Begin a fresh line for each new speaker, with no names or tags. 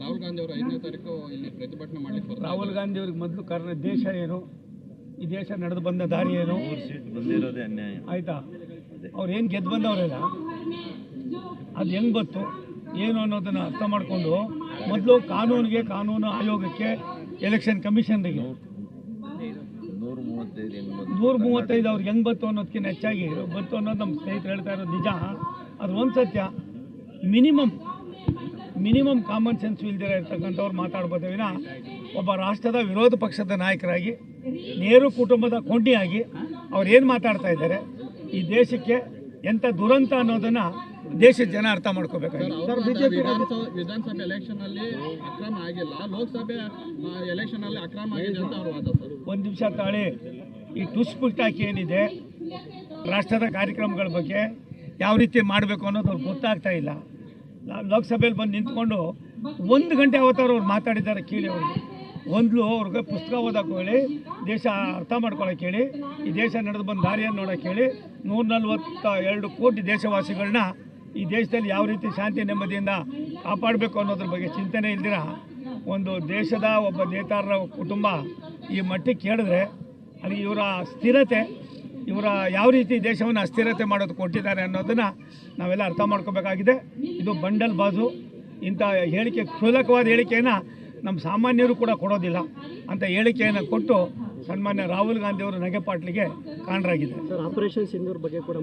ರಾಹುಲ್ ಗಾಂಧಿ ಅವರು ಐದನೇ ತಾರೀಕು ಇಲ್ಲಿ ಪ್ರತಿಭಟನೆ ಮಾಡ್ಲಿಕ್ಕೆ ಬರ್ತಾರೆ.
ರಾಹುಲ್ ಗಾಂಧಿ ಅವ್ರಿಗೆ ಮೊದಲು ಕಾರಣ ದೇಶ ಏನು? ಈ ದೇಶ ನಡೆದು ಬಂದ ದಾರಿ ಏನು?
ಆಯ್ತಾ ಬಂದಿರೋದೇ ಅನ್ಯಾಯ.
ಆಯಿತಾ? ಅವ್ರು ಏನು ಗೆದ್ದು ಬಂದವರೆಲ್ಲ? ಅದು ಹೆಂಗೆ ಗೊತ್ತು? ಏನು ಅನ್ನೋದನ್ನು ಅರ್ಥ ಮಾಡಿಕೊಂಡು ಮೊದಲು ಕಾನೂನಿಗೆ ಕಾನೂನು ಆಯೋಗಕ್ಕೆ ಎಲೆಕ್ಷನ್ ಕಮಿಷನ್ಗೆ
ನೂರ ಮೂವತ್ತೈದು ಬಂತು?
ಅವ್ರಿಗೆ ಹೆಂಗೆ ಬತ್ತು ಅನ್ನೋದಕ್ಕಿಂತ ಹೆಚ್ಚಾಗಿ ಬಂತು ಅನ್ನೋದು ನಮ್ಮ ಸ್ನೇಹಿತರು ಹೇಳ್ತಾ ಇರೋದು ನಿಜ. ಅದು ಒಂದು ಸತ್ಯ. ಮಿನಿಮಮ್ ಮಿನಿಮಮ್ ಕಾಮನ್ ಸೆನ್ಸ್ ಇಲ್ದಿರ ಇರ್ತಕ್ಕಂಥವ್ರು ಮಾತಾಡ್ಬೋದೇ ವಿನ ಒಬ್ಬ ರಾಷ್ಟ್ರದ ವಿರೋಧ ಪಕ್ಷದ ನಾಯಕರಾಗಿ ನೇರು ಕುಟುಂಬದ ಕೊಂಡಿಯಾಗಿ ಅವ್ರು ಏನು ಮಾತಾಡ್ತಾ ಇದ್ದಾರೆ ಈ ದೇಶಕ್ಕೆ ಎಂಥ ದುರಂತ ಅನ್ನೋದನ್ನು ದೇಶದ ಜನ ಅರ್ಥ ಮಾಡ್ಕೋಬೇಕಾಗಿದೆ.
ಸರ್ ವಿಧಾನಸಭೆ ವಿಧಾನಸಭೆ ಎಲೆಕ್ಷನ್ ಅಲ್ಲಿ ಅಕ್ರಮ ಆಗಿಲ್ಲ. ಲೋಕಸಭೆ ಎಲೆಕ್ಷನ್ ಅಲ್ಲಿ ಅಕ್ರಮ ಆಗಿದೆ ಅಂತ ಅವರು ವಾದ ಸರ್.
ಒಂದು ನಿಮಿಷ ತಾಳಿ ಈ ಟುಸ್ ಪುಟ್ಟಾಕಿ ಏನಿದೆ ರಾಷ್ಟ್ರದ ಕಾರ್ಯಕ್ರಮಗಳ ಬಗ್ಗೆ ಯಾವ ರೀತಿ ಮಾಡಬೇಕು ಅನ್ನೋದು ಅವ್ರಿಗೆ ಗೊತ್ತಾಗ್ತಾ ಇಲ್ಲ. ಲೋಕಸಭೆಯಲ್ಲಿ ಬಂದು ನಿಂತ್ಕೊಂಡು ಒಂದು ಗಂಟೆ ಅವತ್ತಾರು ಅವ್ರು ಮಾತಾಡಿದ್ದಾರೆ ಕೇಳಿ ಅವ್ರಿಗೆ. ಅವ್ರಿಗೆ ಪುಸ್ತಕ ಓದೋಕೆ ಹೇಳಿ, ದೇಶ ಅರ್ಥ ಮಾಡ್ಕೊಳಕ್ಕೆ ಹೇಳಿ, ಈ ದೇಶ ನಡೆದು ಬಂದ ದಾರಿಯನ್ನು ನೋಡೋಕೆ ಹೇಳಿ ನೂರ ನಲ್ವತ್ತ ಎರಡು ಕೋಟಿ ದೇಶವಾಸಿಗಳನ್ನ ಈ ದೇಶದಲ್ಲಿ ಯಾವ ರೀತಿ ಶಾಂತಿ ನೆಮ್ಮದಿಯಿಂದ ಕಾಪಾಡಬೇಕು ಅನ್ನೋದ್ರ ಬಗ್ಗೆ ಚಿಂತನೆ ಇಲ್ದಿರ ಒಂದು ದೇಶದ ಒಬ್ಬ ನೇತಾರರ ಕುಟುಂಬ ಈ ಮಟ್ಟಿಗೆ ಕೇಳಿದ್ರೆ ಅಲ್ಲಿ ಇವರ ಸ್ಥಿರತೆ ಇವರ ಯಾವ ರೀತಿ ದೇಶವನ್ನು ಅಸ್ಥಿರತೆ ಮಾಡೋದು ಕೊಟ್ಟಿದ್ದಾರೆ ಅನ್ನೋದನ್ನು ನಾವೆಲ್ಲ ಅರ್ಥ ಮಾಡ್ಕೋಬೇಕಾಗಿದೆ. ಇದು ಬಂಡಲ್ ಬಾಜು. ಇಂಥ ಹೇಳಿಕೆ ಕ್ಷುಲಕವಾದ ಹೇಳಿಕೆಯನ್ನು ನಮ್ಮ ಸಾಮಾನ್ಯರು ಕೂಡ ಕೊಡೋದಿಲ್ಲ ಅಂತ ಹೇಳಿಕೆಯನ್ನು ಕೊಟ್ಟು ಸನ್ಮಾನ್ಯ ರಾಹುಲ್ ಗಾಂಧಿ ಅವರು ನಗೆಪಾಟ್ಲಿಗೆ ಕಾರಣರಾಗಿದೆ
ಸರ್ ಆಪರೇಷನ್ ಸಿಂಧೂರ್ ಬಗ್ಗೆ ಕೂಡ